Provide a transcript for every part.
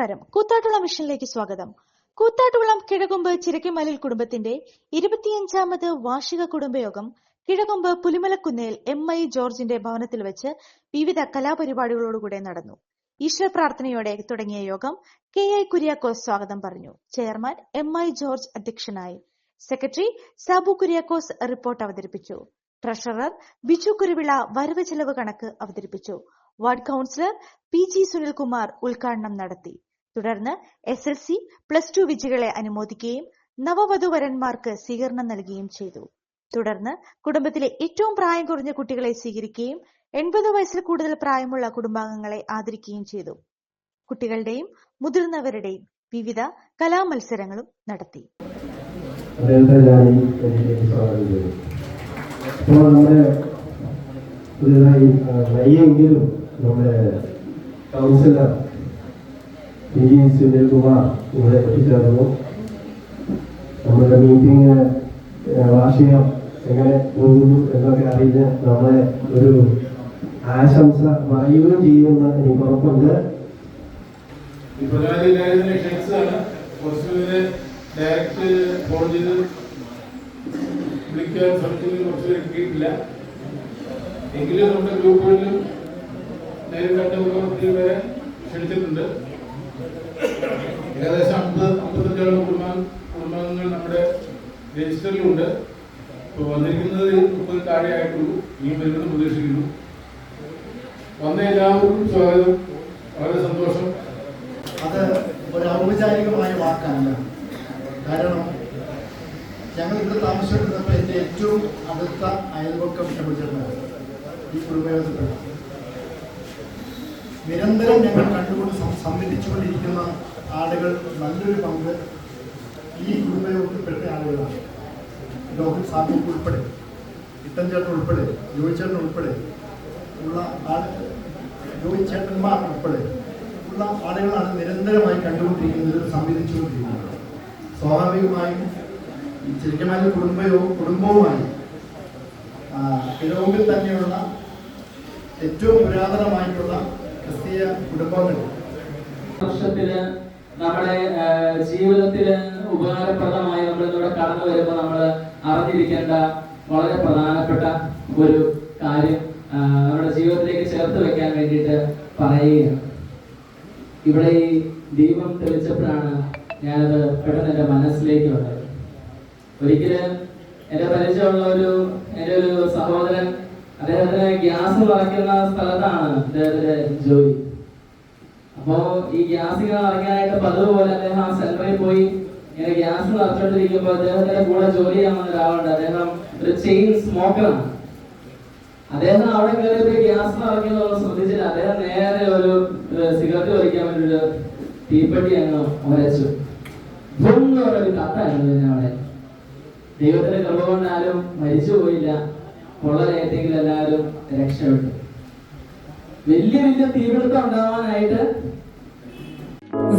നമസ്കാരം. കൂത്താട്ടുളം മിഷനിലേക്ക് സ്വാഗതം. കൂത്താട്ടുകുളം കിഴകൊമ്പ് ചിരക്കിമലിൽ കുടുംബത്തിന്റെ ഇരുപത്തിയഞ്ചാമത് വാർഷിക കുടുംബയോഗം കിഴകൊമ്പ് പുലിമലക്കുന്നേൽ എം ഐ ജോർജിന്റെ ഭവനത്തിൽ വെച്ച് വിവിധ കലാപരിപാടികളോടുകൂടെ നടന്നു. ഈശ്വര പ്രാർത്ഥനയോടെ തുടങ്ങിയ യോഗം കെ ഐ കുര്യാക്കോസ് സ്വാഗതം പറഞ്ഞു. ചെയർമാൻ എം ഐ ജോർജ് അധ്യക്ഷനായി. സെക്രട്ടറി സാബു കുര്യാക്കോസ് റിപ്പോർട്ട് അവതരിപ്പിച്ചു. ട്രഷറർ ബിജു കുരുവിള വരവ് ചെലവ് കണക്ക് അവതരിപ്പിച്ചു. Ward councillor P G Sunilkumar ഉദ്ഘാടനം നടത്തി. തുടർന്ന് S L C plus two വിജയികളെ അനുമോദിക്കുകയും നവവധുവരന്മാർക്ക് സ്വീകരണം നൽകുകയും ചെയ്തു. തുടർന്ന് കുടുംബത്തിലെ ഏറ്റവും പ്രായം കുറഞ്ഞ കുട്ടികളെ സ്വീകരിക്കുകയും എൺപത് വയസ്സിൽ കൂടുതൽ പ്രായമുള്ള കുടുംബാംഗങ്ങളെ ആദരിക്കുകയും ചെയ്തു. കുട്ടികളുടെയും മുതിർന്നവരുടെയും വിവിധ കലാമത്സരങ്ങളും നടത്തി. നമ്മുടെ കൗൺസിലർ പി ജി സുനിൽകുമാർ ഇവിടെ എത്തിച്ചേർന്നു നമ്മുടെ മീറ്റിംഗ് വാർഷികം എങ്ങനെ പോകുന്നു എന്നൊക്കെ അറിഞ്ഞ് നമ്മളെ ഒരു ആശംസ പറയുകയും ചെയ്യുമെന്ന് എനിക്ക് ഉറപ്പുണ്ട്. ഡയറക്റ്റ് ഫോൺ ചെയ്ത് വിളിക്കാൻ ശ്രമിച്ചെങ്കിലും കുറച്ചുപേര് കിട്ടിയിട്ടില്ല. എങ്കിലും നമ്മുടെ ഗ്രൂപ്പുകളിലും നേരിട്ട് കണ്ടുള്ള ഒത്തിരി പേരെ ക്ഷണിച്ചിട്ടുണ്ട്. ഏകദേശം അമ്പത് അമ്പത്തഞ്ചോളം കുടുംബ കുടുംബാംഗങ്ങൾ നമ്മുടെ രജിസ്റ്ററിലുണ്ട്. ഇപ്പോൾ വന്നിരിക്കുന്നത് മുപ്പത് താഴെയായിട്ടുള്ളൂ ഇനിയും വരുമെന്ന് പ്രതീക്ഷിക്കുന്നു. വന്ന എല്ലാവർക്കും സ്വാഗതം. വളരെ സന്തോഷം. അത് ഒരു ഔപചാരികമായ വാക്കല്ല കാരണം ഞങ്ങൾ ഇവിടെ താമസിച്ചിരുന്നപ്പോൾ എന്റെ ഏറ്റവും അടുത്ത അയൽവക്കം ക്ഷമിച്ചിരുന്നത് ഈ കുടുംബയോഗത്തിൽ നിരന്തരം ഞങ്ങൾ കണ്ടുകൊണ്ട് സംബന്ധിച്ചുകൊണ്ടിരിക്കുന്ന ആളുകൾ നല്ലൊരു പങ്ക് ഈ കുടുംബയോഗത്തിൽപ്പെട്ട ആളുകളാണ്. ലോഹിത് സാബിക്ക് ഉൾപ്പെടെ ഇട്ടൻചേട്ടൻ ഉൾപ്പെടെ ജോയിച്ചേട്ടൻ ഉൾപ്പെടെ ഉള്ള ജോയിച്ചേട്ടന്മാർ ഉൾപ്പെടെ ഉള്ള ആളുകളാണ് നിരന്തരമായി കണ്ടുകൊണ്ടിരിക്കുന്നത് സംവേദിച്ചുകൊണ്ടിരിക്കുന്നത് സ്വാഭാവികമായും ഈ ചെറുക്കന്മാരുടെ കുടുംബവും കുടുംബവുമായി ആ, തന്നെയുള്ള ഏറ്റവും പുരാതനമായിട്ടുള്ള ക്രിസ്തീയ കുടുംബങ്ങൾ വർഷത്തിൽ നമ്മുടെ ജീവിതത്തിൽ ഉപകാരപ്രദമായി നമ്മൾ ഇവിടെ കടന്നു വരുമ്പോൾ നമ്മൾ അറിഞ്ഞിരിക്കേണ്ട വളരെ പ്രധാനപ്പെട്ട ഒരു കാര്യം നമ്മുടെ ജീവിതത്തിലേക്ക് ചേർത്ത് വെക്കാൻ വേണ്ടിയിട്ട് പറയുകയാണ്. ഇവിടെ ഈ ദീപം തെളിച്ചപ്പോഴാണ് ഞാനത് പെട്ടെന്ന് എന്റെ മനസ്സിലേക്ക് വന്നത്. ഒരിക്കലും എന്റെ പരിചയമുള്ള ഒരു എന്റെ ഒരു സഹോദരൻ അദ്ദേഹത്തിന് ഗ്യാസ് നിറയ്ക്കുന്ന സ്ഥലത്താണ് അദ്ദേഹത്തിന്റെ ജോലി. അപ്പോ ഈ ഗ്യാസ് ഇങ്ങനെ നിറയ്ക്കാനായിട്ട് പതിവ് പോലെ അദ്ദേഹം ആ സെന്ററിൽ പോയി ഇങ്ങനെ ഗ്യാസ് നിറച്ചോണ്ടിരിക്കുമ്പോൾ അദ്ദേഹത്തിന്റെ കൂടെ ജോലി ചെയ്യാൻ വന്ന ഒരാളുണ്ട്. അദ്ദേഹം ഒരു ചെയിൻ സ്മോക്കറാണ്. അദ്ദേഹം അവിടെ കയറി ഗ്യാസ് നിറയ്ക്കുന്നതൊന്നും ശ്രദ്ധിച്ചില്ല. അദ്ദേഹം നേരെ ഒരു സിഗരറ്റ് വലിക്കാൻ വേണ്ടി തീപ്പെട്ടി അങ്ങ് വരച്ചു ഒരു കത്തായിരുന്നു അവിടെ. ദൈവത്തിന്റെ കൃപ കൊണ്ട് ആരും മരിച്ചു പോയില്ല പൊള്ളലേറ്റെങ്കിൽ എല്ലാവരും രക്ഷപ്പെട്ടു. വലിയ വലിയ തീപിടുത്തം ഉണ്ടാവാനായിട്ട്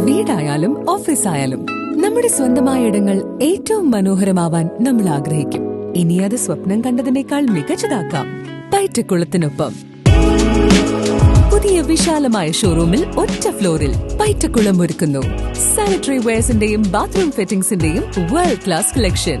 വീടായാലും ഓഫീസ് ആയാലും നമ്മുടെ സ്വന്തമായ ഇടങ്ങൾ ഏറ്റവും മനോഹരമാവാൻ നമ്മൾ ആഗ്രഹിക്കും. ഇനി അത് സ്വപ്നം കണ്ടതിനേക്കാൾ മികച്ചതാക്കാം. പയറ്റക്കുളത്തിനൊപ്പം പുതിയ വിശാലമായ ഷോറൂമിൽ ഒറ്റ ഫ്ലോറിൽ പയറ്റക്കുളം ഒരുക്കുന്നു. സാനിറ്ററി വെയർസിന്റെയും ബാത്റൂം ഫിറ്റിംഗ്സിന്റെയും വേൾഡ് ക്ലാസ് കളക്ഷൻ